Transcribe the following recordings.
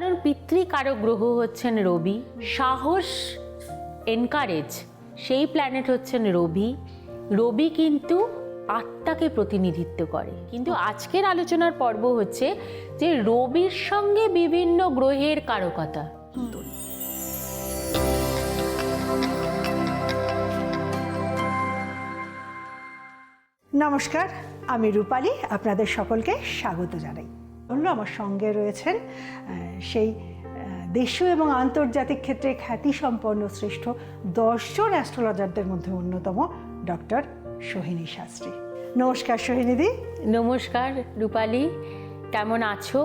কারণ পিতৃকারক গ্রহ হচ্ছেন রবি। সাহস এনকারেজ সেই প্ল্যানেট হচ্ছেন রবি। রবি কিন্তু আত্মাকে প্রতিনিধিত্ব করে। কিন্তু আজকের আলোচনার পর্ব হচ্ছে যে রবির সঙ্গে বিভিন্ন গ্রহের কারকতা। নমস্কার, আমি রূপালী, আপনাদের সকলকে স্বাগত জানাই। অন্য আমার সঙ্গে রয়েছেন সেই দেশীয় এবং আন্তর্জাতিক ক্ষেত্রে খ্যাতিসম্পন্ন শ্রেষ্ঠ দশজন অ্যাস্ট্রোলজারদের মধ্যে অন্যতম ডক্টর সোহিনী শাস্ত্রী। নমস্কার সোহিনীদি। নমস্কার রূপালী কেমন আছো?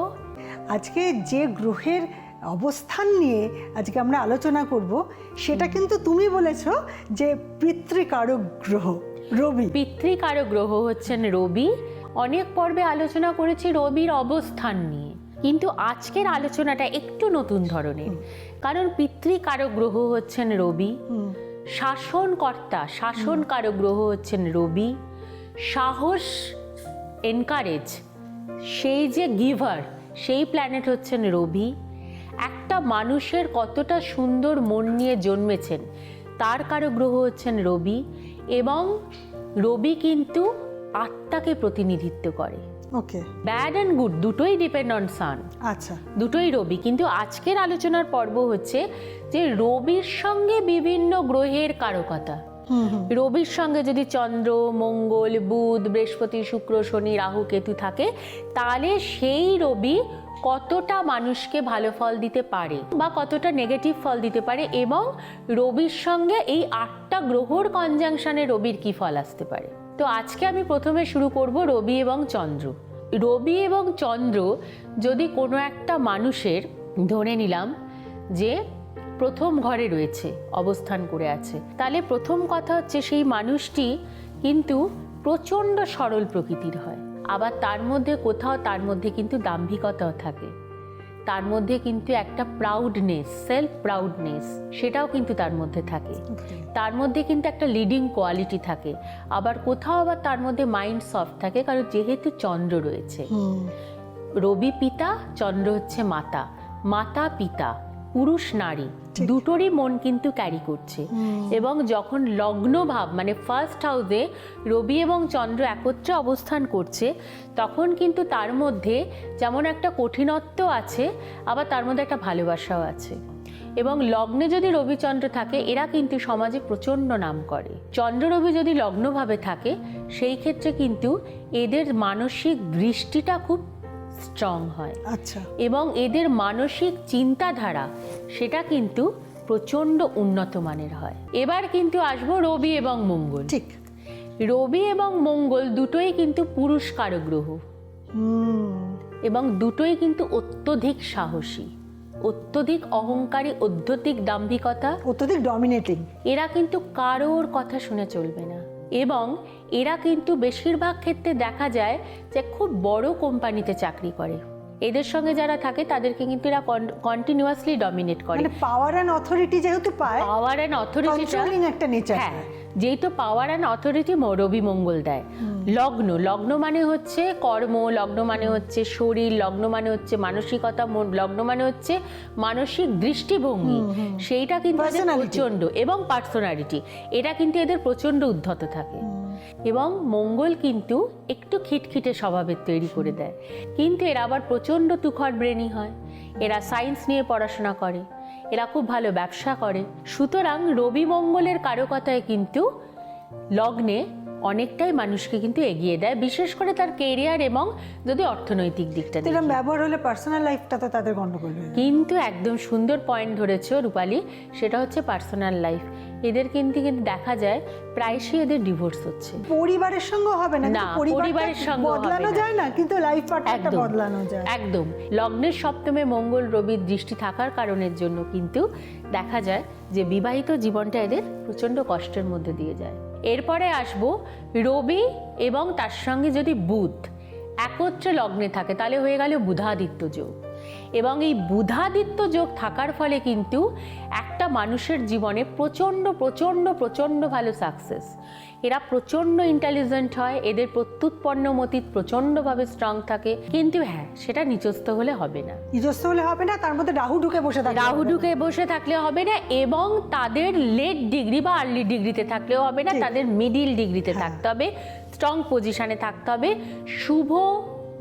আজকে যে গ্রহের অবস্থান নিয়ে আজকে আমরা আলোচনা করব সেটা কিন্তু তুমি বলেছ যে পিতৃকারক গ্রহ রবি। পিতৃকারক গ্রহ হচ্ছেন রবি অনেক পর্বে আলোচনা করেছি রবির অবস্থান নিয়ে। কিন্তু আজকের আলোচনাটা একটু নতুন ধরনের। কারণ পিতৃকারক গ্রহ হচ্ছেন রবি শাসনকর্তা শাসনকারক গ্রহ হচ্ছেন রবি। সাহস এনকারেজ সেই যে গিভার সেই প্ল্যানেট হচ্ছেন রবি। একটা মানুষের কতটা সুন্দর মন নিয়ে জন্মেছেন তার কারও গ্রহ হচ্ছেন রবি। এবং রবি কিন্তু আত্মাকে প্রতিনিধিত্ব করে। ওকে। ব্যাড অ্যান্ড গুড দুটোই ডিপেন্ড অন সান আচ্ছা। দুটোই রবি। কিন্তু আজকের আলোচনার পর্ব হচ্ছে যে রবির সঙ্গে বিভিন্ন গ্রহের কারকতা। রবির সঙ্গে যদি চন্দ্র মঙ্গল বুধ বৃহস্পতি শুক্র শনি রাহু কেতু থাকে তাহলে সেই রবি কতটা মানুষকে ভালো ফল দিতে পারে বা কতটা নেগেটিভ ফল দিতে পারে এবং রবির সঙ্গে এই আটটা গ্রহর কনজাংশনে রবির কি ফল আসতে পারে? তো আজকে আমি প্রথমে শুরু করব রবি এবং চন্দ্র। রবি এবং চন্দ্র যদি কোনো একটা মানুষের ধরে নিলাম যে প্রথম ঘরে রয়েছে, অবস্থান করে আছে, তাহলে প্রথম কথা হচ্ছে সেই মানুষটি কিন্তু প্রচণ্ড সরল প্রকৃতির হয়। আবার তার মধ্যে কোথাও তার মধ্যে কিন্তু দাম্ভিকতাও থাকে। তার মধ্যে কিন্তু একটা প্রাউডনেস সেলফ প্রাউডনেস সেটাও কিন্তু তার মধ্যে থাকে। তার মধ্যে কিন্তু একটা লিডিং কোয়ালিটি থাকে। আবার কোথাও আবার তার মধ্যে মাইন্ড সফট থাকে কারণ যেহেতু চন্দ্র রয়েছে। রবি পিতা চন্দ্র হচ্ছে মাতা। মাতা পিতা পুরুষ নারী দুটোরই মন কিন্তু ক্যারি করছে। এবং যখন লগ্ন ভাব মানে ফার্স্ট হাউসে রবি এবং চন্দ্র একত্রে অবস্থান করছে তখন কিন্তু তার মধ্যে যেমন একটা কঠিনত্ব আছে আবার তার মধ্যে একটা ভালোবাসাও আছে। এবং লগ্নে যদি রবিচন্দ্র থাকে এরা কিন্তু সমাজে প্রচণ্ড নাম করে। চন্দ্র রবি যদি লগ্নভাবে থাকে সেই ক্ষেত্রে কিন্তু এদের মানসিক দৃষ্টিটা খুব স্ট্রং হয়। আচ্ছা। এবং এদের মানসিক চিন্তাধারা সেটা কিন্তু প্রচণ্ড উন্নত মানের হয়। এবার কিন্তু আসব রবি এবং মঙ্গল। ঠিক। রবি এবং মঙ্গল দুটোই কিন্তু পুরুষ কারক গ্রহ এবং দুটোই কিন্তু অত্যধিক সাহসী অত্যধিক অহংকারী অত্যধিক দাম্ভিকতা। অত্যধিক ডমিনেটিং এরা কিন্তু কারোর কথা শুনে চলবে না। এবং এরা কিন্তু বেশিরভাগ ক্ষেত্রে দেখা যায় যে খুব বড় কোম্পানিতে চাকরি করে। এদের সঙ্গে যারা থাকে তাদেরকে কিন্তু এরা কন্টিনিউয়াসলি ডমিনেট করে। মানে পাওয়ার অ্যান্ড অথরিটি যেহেতু পায় পাওয়ার অ্যান্ড অথরিটিটা একটা নেচার হ্যাঁ যেহেতু পাওয়ার অ্যান্ড অথরিটি রবি মঙ্গল দেয়। লগ্ন লগ্ন মানে হচ্ছে কর্ম লগ্ন মানে হচ্ছে শরীর লগ্ন মানে হচ্ছে মানসিকতা লগ্ন মানে হচ্ছে মানসিক দৃষ্টিভঙ্গি। সেইটা কিন্তু. প্রচণ্ড এবং পার্সোনালিটি এটা কিন্তু এদের প্রচণ্ড উদ্ধত থাকে। এবং মঙ্গল কিন্তু একটু খিটখিটে স্বভাবের তৈরি করে দেয়। কিন্তু এরা আবার প্রচণ্ড তুখর ব্রেনি হয়। এরা সায়েন্স নিয়ে পড়াশোনা করে। এরা খুব ভালো ব্যবসা করে। সুতরাং রবি মঙ্গলের কারকতায় কিন্তু লগ্নে অনেকটাই মানুষকে কিন্তু এগিয়ে দেয় বিশেষ করে তার কেরিয়ার এবং যদি অর্থনৈতিক দিকটা। এরকম ব্যবহার হলে পার্সোনাল লাইফটা তো তাদের গণ্ডগোল কিন্তু একদম সুন্দর পয়েন্ট ধরেছো রূপালী সেটা হচ্ছে পার্সোনাল লাইফ এদের কিন্তু কিন্তু দেখা যায় প্রায়শই এদের ডিভোর্স হচ্ছে। পরিবারের সঙ্গে হবে না না, পরিবারের সঙ্গেও হবে বদলানো যায় না কিন্তু লাইফ পার্টনারটা বদলানো যায়। একদম। লগ্নের সপ্তমে মঙ্গল রবির দৃষ্টি থাকার কারণের জন্য কিন্তু দেখা যায় যে বিবাহিত জীবনটা এদের প্রচণ্ড কষ্টের মধ্যে দিয়ে যায়। এরপরে আসব রবি এবং তার সঙ্গে যদি বুধ একত্রে লগ্নে থাকে তাহলে হয়ে গেল বুধাদিত্য যোগ। এবং এই বুধাদিত্য যোগ থাকার ফলে কিন্তু একটা মানুষের জীবনে প্রচণ্ড প্রচণ্ড প্রচণ্ড ভালো সাকসেস এরা প্রচণ্ড ইন্টেলিজেন্ট হয় এদের প্রত্যুৎপন্ন মতিত প্রচণ্ডভাবে স্ট্রং থাকে। কিন্তু হ্যাঁ সেটা নিচস্থ হলে হবে না। নিজস্ব হলে হবে না তার মধ্যে রাহু ঢুকে বসে থাকে রাহু ঢুকে বসে থাকলে হবে না এবং তাদের লেট ডিগ্রি বা আর্লি ডিগ্রিতে থাকলেও হবে না তাদের মিডিল ডিগ্রিতে হ্যাঁ। থাকতে হবে স্ট্রং পজিশনে থাকতে হবে। শুভ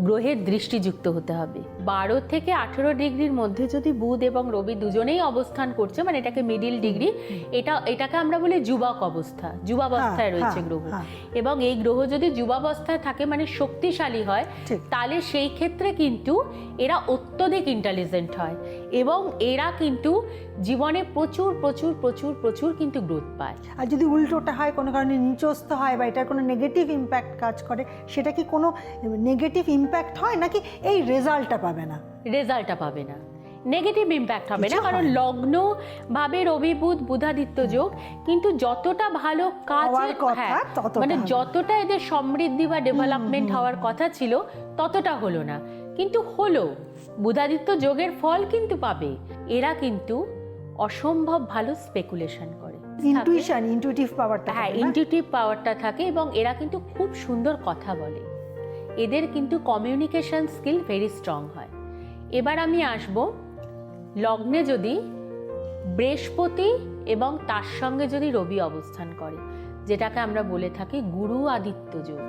গ্রহের দৃষ্টিযুক্ত হতে হবে। বারো থেকে আঠেরো ডিগ্রির মধ্যে যদি বুধ এবং রবি দুজনেই অবস্থান করছে মানে এটাকে মিডিল ডিগ্রি এটা এটাকে আমরা বলি যুবক অবস্থা যুবাবস্থায় হ্যাঁ, রয়েছে হ্যাঁ, গ্রহ। হ্যাঁ। এবং এই গ্রহ যদি যুবাবস্থায় থাকে মানে শক্তিশালী হয় তাহলে সেই ক্ষেত্রে কিন্তু এরা অত্যধিক ইন্টেলিজেন্ট হয়। এবং এরা কিন্তু জীবনে প্রচুর প্রচুর প্রচুর প্রচুর কিন্তু গ্রোথ পায়। আর যদি উল্টোটা হয় কোনো কারণে নিচস্থ হয় বা এটার কোনো নেগেটিভ ইম্প্যাক্ট কাজ করে সেটা কি কোনো নেগেটিভ ইম্প্যাক্ট হয় নাকি এই রেজাল্টটা পাবে না? রেজাল্টটা পাবে না। নেগেটিভ ইম্প্যাক্ট হবে না কারণ লগ্ন ভাবে রবি বুধ বুধাদিত্য যোগ কিন্তু যতটা ভালো কাজ কথা, ততটা মানে যতটা এদের সমৃদ্ধি বা ডেভেলপমেন্ট হওয়ার কথা ছিল ততটা হলো না। কিন্তু হলো বুধাদিত্য যোগের ফল কিন্তু পাবে। এরা কিন্তু অসম্ভব ভালো স্পেকুলেশন করে। ইন্টুইশন ইন্টুইটিভ পাওয়ারটা হ্যাঁ ইনটিউটিভ পাওয়ারটা থাকে এবং এরা কিন্তু খুব সুন্দর কথা বলে। এদের কিন্তু কমিউনিকেশন স্কিল ভেরি স্ট্রং হয়। এবার আমি আসব লগ্নে যদি বৃহস্পতি এবং তার সঙ্গে যদি রবি অবস্থান করে যেটাকে আমরা বলে থাকি গুরু আদিত্য যোগ।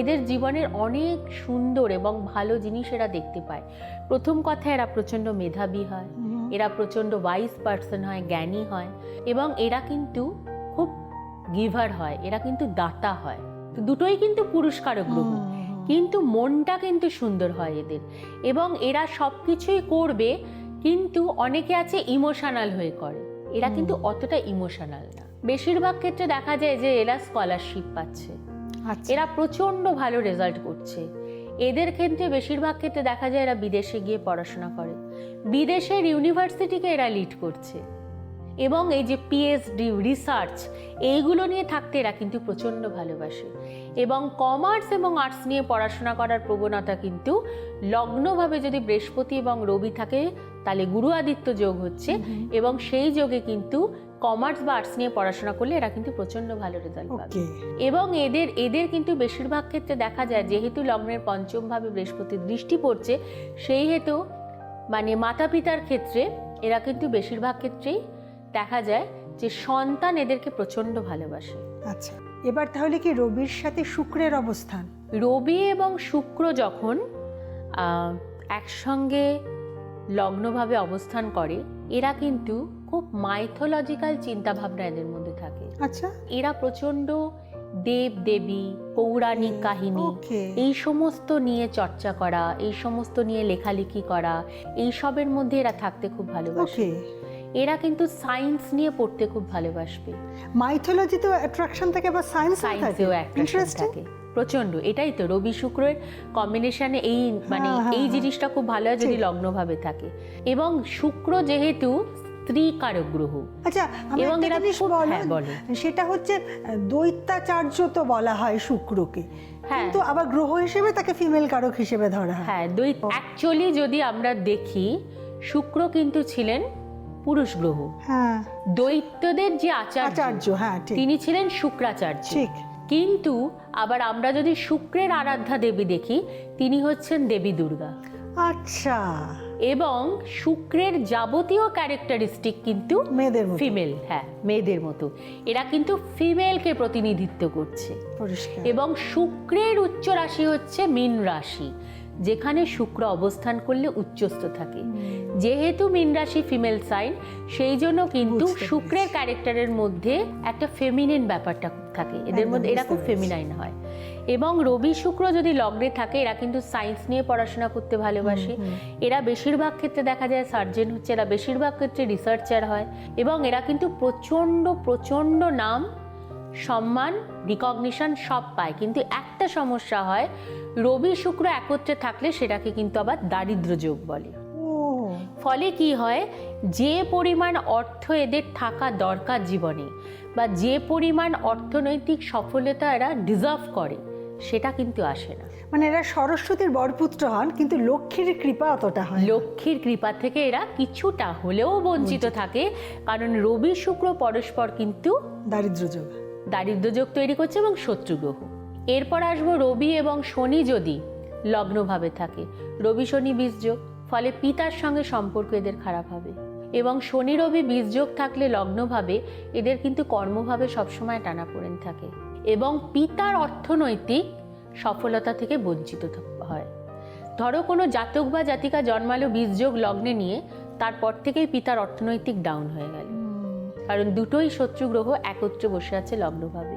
এদের জীবনের অনেক সুন্দর এবং ভালো জিনিস এরা দেখতে পায়। প্রথম কথা এরা প্রচণ্ড মেধাবী হয়। এরা প্রচণ্ড ওয়াইজ পার্সন হয় জ্ঞানী হয় এবং এরা কিন্তু খুব গিভার হয় এরা কিন্তু দাতা হয়। তো দুটোই কিন্তু পুরস্কারক গ্রহ। কিন্তু মনটা কিন্তু সুন্দর হয় এদের এবং এরা সব কিছুই করবে কিন্তু অনেকে আছে ইমোশনাল হয়ে করে। এরা কিন্তু অতটা ইমোশনাল না। বেশিরভাগ ক্ষেত্রে দেখা যায় যে এরা স্কলারশিপ পাচ্ছে। আচ্ছা। এরা প্রচণ্ড ভালো রেজাল্ট করছে। এদের ক্ষেত্রে বেশিরভাগ ক্ষেত্রে দেখা যায় এরা বিদেশে গিয়ে পড়াশোনা করে। বিদেশের ইউনিভার্সিটিকে এরা লিড করছে। এবং এই যে পিএইচডি রিসার্চ এইগুলো নিয়ে থাকতে এরা কিন্তু প্রচণ্ড ভালোবাসে। এবং কমার্স এবং আর্টস নিয়ে পড়াশোনা করার প্রবণতা কিন্তু লগ্নভাবে যদি বৃহস্পতি এবং রবি থাকে তাহলে গুরু আদিত্য যোগ হচ্ছে। এবং সেই যোগে কিন্তু কমার্স বা আর্টস নিয়ে পড়াশোনা করলে এরা কিন্তু প্রচণ্ড ভালো রেজাল্ট পাবে। এবং এদের এদের কিন্তু বেশিরভাগ ক্ষেত্রে দেখা যায় যেহেতু লগ্নের পঞ্চম ভাবে বৃহস্পতির দৃষ্টি পড়ছে সেই হেতু মানে মাতা পিতার ক্ষেত্রে এরা কিন্তু বেশিরভাগ ক্ষেত্রেই দেখা যায় যে সন্তান এদেরকে প্রচণ্ড ভালোবাসে। আচ্ছা এবার তাহলে কি রবির সাথে শুক্রের অবস্থান? রবি এবং শুক্র যখন একসঙ্গে লগ্নভাবে অবস্থান করে এরা কিন্তু খুব মাইথোলজিক্যাল চিন্তাভাবনা এদের মধ্যে থাকে। আচ্ছা। এরা প্রচণ্ড দেব দেবী পৌরাণিক কাহিনী। এই সমস্ত নিয়ে চর্চা করা এই সমস্ত নিয়ে লেখালেখি করা এই সবের মধ্যে এরা থাকতে খুব ভালোবাসে। এরা কিন্তু সায়েন্স নিয়ে পড়তে খুব ভালোবাসবে। মাইথোলজিতেও অ্যাট্রাকশন থাকে বা সায়েন্স থাকে? সায়েন্সেও ইন্টারেস্টিং থাকে। প্রচণ্ড এটাই তো রবি শুক্রের কম্বিনেশনে এই মানে হ্যাঁ, হ্যাঁ, এই হ্যাঁ। জিনিসটা খুব ভালো হয় যদি লগ্নভাবে থাকে। এবং শুক্র যেহেতু স্ত্রী কারক গ্রহ আচ্ছা এবং এরা হ্যাঁ, সেটা হচ্ছে দৈত্যাচার্য তো বলা হয় শুক্রকে। হ্যাঁ। কিন্তু আবার গ্রহ হিসেবে তাকে ফিমেল কারক হিসেবে ধরা হয়। হ্যাঁ দুই অ্যাকচুয়ালি যদি আমরা দেখি শুক্র কিন্তু ছিলেন পুরুষ গ্রহ। হ্যাঁ। দৈত্যদের যে আচার্য হ্যাঁ ঠিক। তিনি ছিলেন শুক্রাচার্য। ঠিক। কিন্তু আবার আমরা যদি শুক্রের আরাধ্যা দেবী দেখি তিনি হচ্ছেন দেবী দুর্গা। আচ্ছা। এবং শুক্রের যাবতীয় ক্যারেক্টারিস্টিক কিন্তু মেয়েদের ফিমেল হ্যাঁ মেয়েদের মতো। এরা কিন্তু ফিমেলকে প্রতিনিধিত্ব করছে। এবং শুক্রের উচ্চ রাশি হচ্ছে মীন রাশি যেখানে শুক্র অবস্থান করলে উচ্চস্থ থাকে। যেহেতু মীন রাশি ফিমেল সাইন সেই জন্য কিন্তু শুক্রের ক্যারেক্টারের মধ্যে একটা ফেমিনিন ব্যাপারটা থাকে। এদের মধ্যে এরা খুব ফেমিনাইন হয়। এবং রবি শুক্র যদি লগ্নে থাকে এরা কিন্তু সায়েন্স নিয়ে পড়াশোনা করতে ভালোবাসে। এরা বেশিরভাগ ক্ষেত্রে দেখা যায় সার্জেন হচ্ছে এরা বেশিরভাগ ক্ষেত্রে রিসার্চার হয় এবং এরা কিন্তু প্রচণ্ড প্রচণ্ড নাম সম্মান রিকগনিশন সব পায়। কিন্তু একটা সমস্যা হয় রবি শুক্র একত্রে থাকলে সেটাকে কিন্তু আবার দারিদ্র যোগ বলে। ফলে কি হয় যে পরিমাণ অর্থ এদের থাকা দরকার জীবনে বা যে পরিমাণ অর্থনৈতিক সফলতা এরা ডিজার্ভ করে সেটা কিন্তু আসে না। মানে এরা সরস্বতীর বরপুত্র হন কিন্তু লক্ষ্মীর কৃপা অতটা হয় লক্ষ্মীর কৃপা থেকে এরা কিছুটা হলেও বঞ্চিত থাকে কারণ রবি শুক্র পরস্পর কিন্তু দারিদ্র যোগ। দারিদ্র্যযোগ তৈরি করছে এবং শত্রু গ্রহ। এরপর আসব রবি এবং শনি যদি লগ্নভাবে থাকে। রবি শনি বীজযোগ ফলে পিতার সঙ্গে সম্পর্ক এদের খারাপ হবে। এবং শনি রবি বীজযোগ থাকলে লগ্নভাবে এদের কিন্তু কর্মভাবে সবসময় টানাপোড়েন থাকে। এবং পিতার অর্থনৈতিক সফলতা থেকে বঞ্চিত হয়। ধরো কোনো জাতক বা জাতিকা জন্মালো বীজযোগ লগ্নে নিয়ে তারপর থেকেই পিতার অর্থনৈতিক ডাউন হয়ে গেল। কারণ দুটোই শত্রু গ্রহ একত্রে বসে আছে লগ্নভাবে।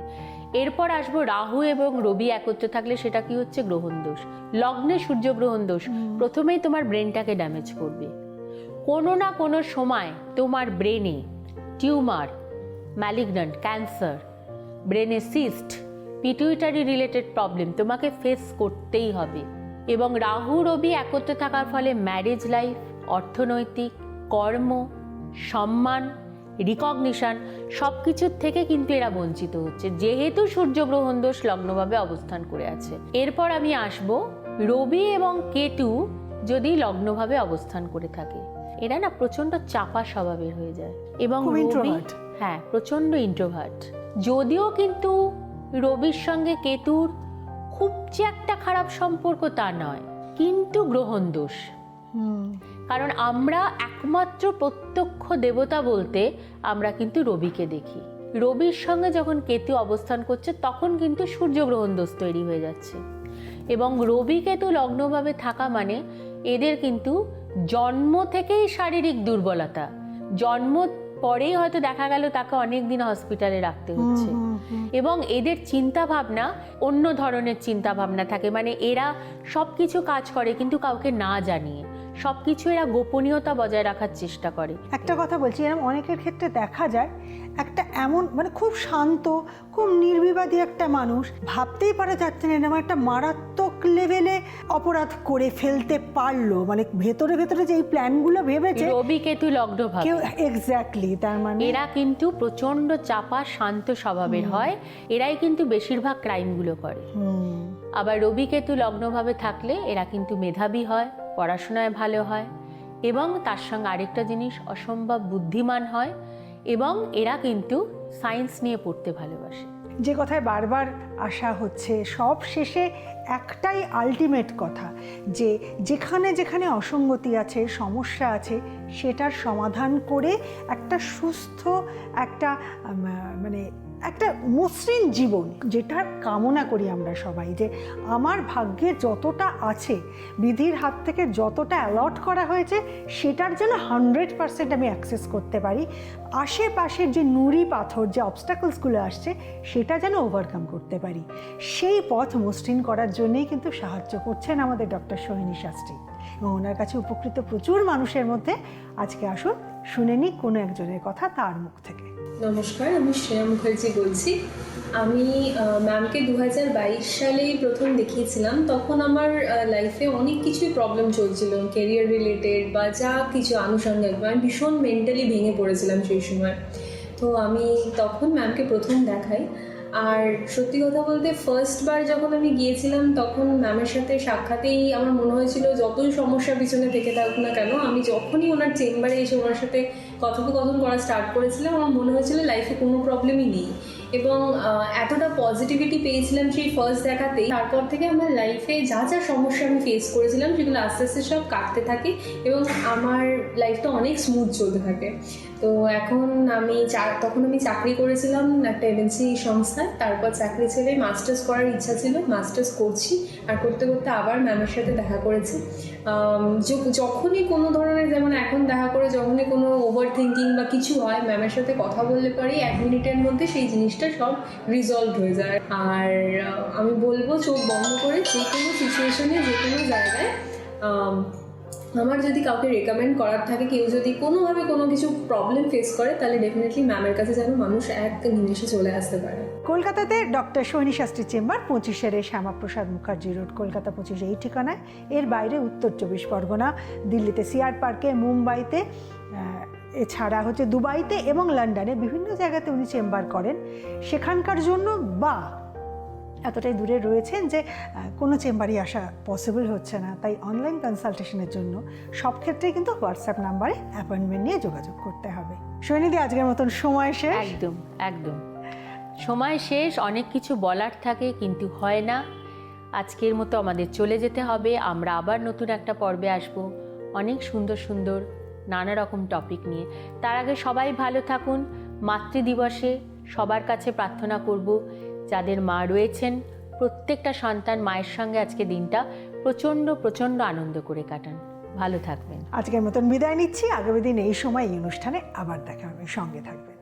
এরপর আসব রাহু এবং রবি একত্রে থাকলে সেটা কি হচ্ছে? গ্রহণ দোষ। লগ্নে সূর্য গ্রহণ দোষ। প্রথমেই তোমার ব্রেনটাকে ড্যামেজ করবে। কোনো না কোনো সময় তোমার ব্রেনে টিউমার ম্যালিগন্যান্ট ক্যান্সার ব্রেনে সিস্ট পিটুইটারি রিলেটেড প্রবলেম তোমাকে ফেস করতেই হবে। এবং রাহু রবি একত্রে থাকার ফলে ম্যারেজ লাইফ অর্থনৈতিক কর্ম সম্মান রিকগনিশন সব কিছুর থেকে কিন্তু এরা বঞ্চিত হচ্ছে। যেহেতু সূর্যগ্রহণ দোষ লগ্নভাবে অবস্থান করে আছে। এরপর আমি আসব রবি এবং কেতু যদি লগ্নভাবে অবস্থান করে থাকে। এরা না প্রচণ্ড চাপা স্বভাবের হয়ে যায়। এবং রবি। হ্যাঁ প্রচণ্ড ইন্ট্রোভার্ট যদিও কিন্তু রবির সঙ্গে কেতুর খুব যে একটা খারাপ সম্পর্ক তা নয় কিন্তু গ্রহণ দোষ। কারণ আমরা একমাত্র প্রত্যক্ষ দেবতা বলতে আমরা কিন্তু রবিকে দেখি। রবির সঙ্গে যখন কেতু অবস্থান করছে তখন কিন্তু সূর্যগ্রহণ দোষ তৈরি হয়ে যাচ্ছে। এবং রবি কেতু লগ্নভাবে থাকা মানে এদের কিন্তু জন্ম থেকেই শারীরিক দুর্বলতা। জন্ম পরেই হয়তো দেখা গেল তাকে অনেক দিন হসপিটালে রাখতে হচ্ছে। এবং এদের চিন্তা ভাবনা অন্য ধরনের চিন্তা ভাবনা থাকে। মানে এরা সব কিছু কাজ করে কিন্তু কাউকে না জানিয়ে। সব কিছু এরা গোপনীয়তা বজায় রাখার চেষ্টা করে। একটা কথা বলছি এরকম অনেকের ক্ষেত্রে দেখা যায় একটা এমন মানে খুব শান্ত খুব নির্বিবাদী একটা মানুষ ভাবতেই পারা যাচ্ছে না এরকম একটা মারাত্মক লেভেলে অপরাধ করে ফেলতে পারল। মানে ভেতরে ভেতরে যে এই প্ল্যানগুলো ভেবেছে রবি কেতু লগ্ন ভাবে। কেউ এক্স্যাক্টলি তার মানে এরা কিন্তু প্রচণ্ড চাপা শান্ত স্বভাবের হয়। এরাই কিন্তু বেশিরভাগ ক্রাইমগুলো করে। আবার রবি কেতু লগ্নভাবে থাকলে এরা কিন্তু মেধাবী হয়। পড়াশোনায় ভালো হয় এবং তার সঙ্গে আরেকটা জিনিস, অসম্ভব বুদ্ধিমান হয় এবং এরা কিন্তু সায়েন্স নিয়ে পড়তে ভালোবাসে। যে কথায় বারবার আসা হচ্ছে, সব শেষে একটাই আলটিমেট কথা যে যেখানে যেখানে অসঙ্গতি আছে, সমস্যা আছে, সেটার সমাধান করে একটা সুস্থ একটা মানে একটা মসৃণ জীবন যেটার কামনা করি আমরা সবাই, যে আমার ভাগ্যে যতটা আছে, বিধির হাত থেকে যতটা অ্যালট করা হয়েছে, সেটার জন্য হান্ড্রেড পার্সেন্ট আমি অ্যাক্সেস করতে পারি। আশেপাশের যে নুড়ি পাথর, যে অবস্টাকলসগুলো আসছে, সেটা যেন ওভারকাম করতে পারি। সেই পথ মসৃণ করার জন্যেই কিন্তু সাহায্য করছেন আমাদের ডক্টর সোহিনী শাস্ত্রী। এবং ওনার কাছে উপকৃত প্রচুর মানুষের মধ্যে আজকে আসুন, শুনে নিই কোনো একজনের কথা তার মুখ থেকে। নমস্কার, আমি শ্রেয়া মুখার্জি বলছি। আমি ম্যামকে দু হাজার বাইশ সালেই প্রথম দেখিয়েছিলাম। তখন আমার লাইফে অনেক কিছুই প্রবলেম চলছিল কেরিয়ার রিলেটেড বা যা কিছু আনুষঙ্গিক। আমি ভীষণ মেন্টালি ভেঙে পড়েছিলাম সেই সময়। তো আমি তখন ম্যামকে প্রথম দেখাই। আর সত্যি কথা বলতে ফার্স্ট বার যখন আমি গিয়েছিলাম, তখন ম্যামের সাথে সাক্ষাতেই আমার মনে হয়েছিল যতই সমস্যা পিছনে থেকে থাকুক না কেন, আমি যখনই ওনার চেম্বারে এসে ওনার সাথে কথোপকথন করা স্টার্ট করেছিলাম, আমার মনে হয়েছিল লাইফে কোনো প্রবলেমই নেই। এবং এতটা পজিটিভিটি পেয়েছিলাম সেই ফার্স্ট দেখাতেই। তারপর থেকে আমার লাইফে যা যা সমস্যা আমি ফেস করেছিলাম, সেগুলো আস্তে আস্তে সব কাটতে থাকে এবং আমার লাইফটা অনেক স্মুথ চলতে থাকে। তো এখন আমি তখন আমি চাকরি করেছিলাম একটা এমএনসি সংস্থায়। তারপর চাকরি ছেড়ে মাস্টার্স করার ইচ্ছা ছিল মাস্টার্স করছি। আর করতে করতে আবার ম্যামের সাথে দেখা করেছি। যখনই কোনো ধরনের যেমন এখন দেখা করে, যখনই কোনো ওভার থিঙ্কিং বা কিছু হয় ম্যামের সাথে কথা বললে পরেই এক মিনিটের মধ্যে সেই জিনিসটা সব রিজলভ হয়ে যায়। আর আমি বলব চোখ বন্ধ করে যে কোনো সিচুয়েশনে যে কোনো জায়গায় আমার যদি কাউকে রেকমেন্ড করার থাকে, কেউ যদি কোনোভাবে কোনো কিছু প্রবলেম ফেস করে, তাহলে ডেফিনেটলি ম্যামের কাছে যেন মানুষ এক নিমেষে চলে আসতে পারে। কলকাতাতে ডক্টর সোহিনী শাস্ত্রী চেম্বার, পঁচিশের শ্যামাপ্রসাদ মুখার্জি রোড, কলকাতা পঁচিশ এই ঠিকানায়। এর বাইরে উত্তর চব্বিশ পরগনা, দিল্লিতে সিআর পার্কে, মুম্বাইতে এছাড়া হচ্ছে দুবাইতে এবং লন্ডনে বিভিন্ন জায়গাতে উনি চেম্বার করেন। সেখানকার জন্য বা এতটাই দূরে রয়েছেন যে কোনো চেম্বারই আসা পসিবল হচ্ছে না। তাই অনলাইন কনসালটেশনের জন্য সব ক্ষেত্রে কিন্তু হোয়াটসঅ্যাপ নাম্বারে অ্যাপয়েন্টমেন্ট নিয়ে যোগাযোগ করতে হবে। সৈনিধি, আজকের মতন সময় শেষ? একদম একদম। সময় শেষ, অনেক কিছু বলার থাকে, কিন্তু হয় না। আজকের মতো আমাদের চলে যেতে হবে। আমরা আবার নতুন একটা পর্বে আসব। অনেক সুন্দর সুন্দর নানা রকম টপিক নিয়ে। তার আগে সবাই ভালো থাকুন। মাতৃদিবসে সবার কাছে প্রার্থনা করব, যাদের মা রয়েছেন, প্রত্যেকটা সন্তান মায়ের সঙ্গে আজকে দিনটা প্রচণ্ড প্রচণ্ড আনন্দ করে কাটান। ভালো থাকবেন। আজকের মতন বিদায় নিচ্ছি। আগামী দিন এই সময় এই অনুষ্ঠানে আবার দেখা হবে। সঙ্গে থাকবেন।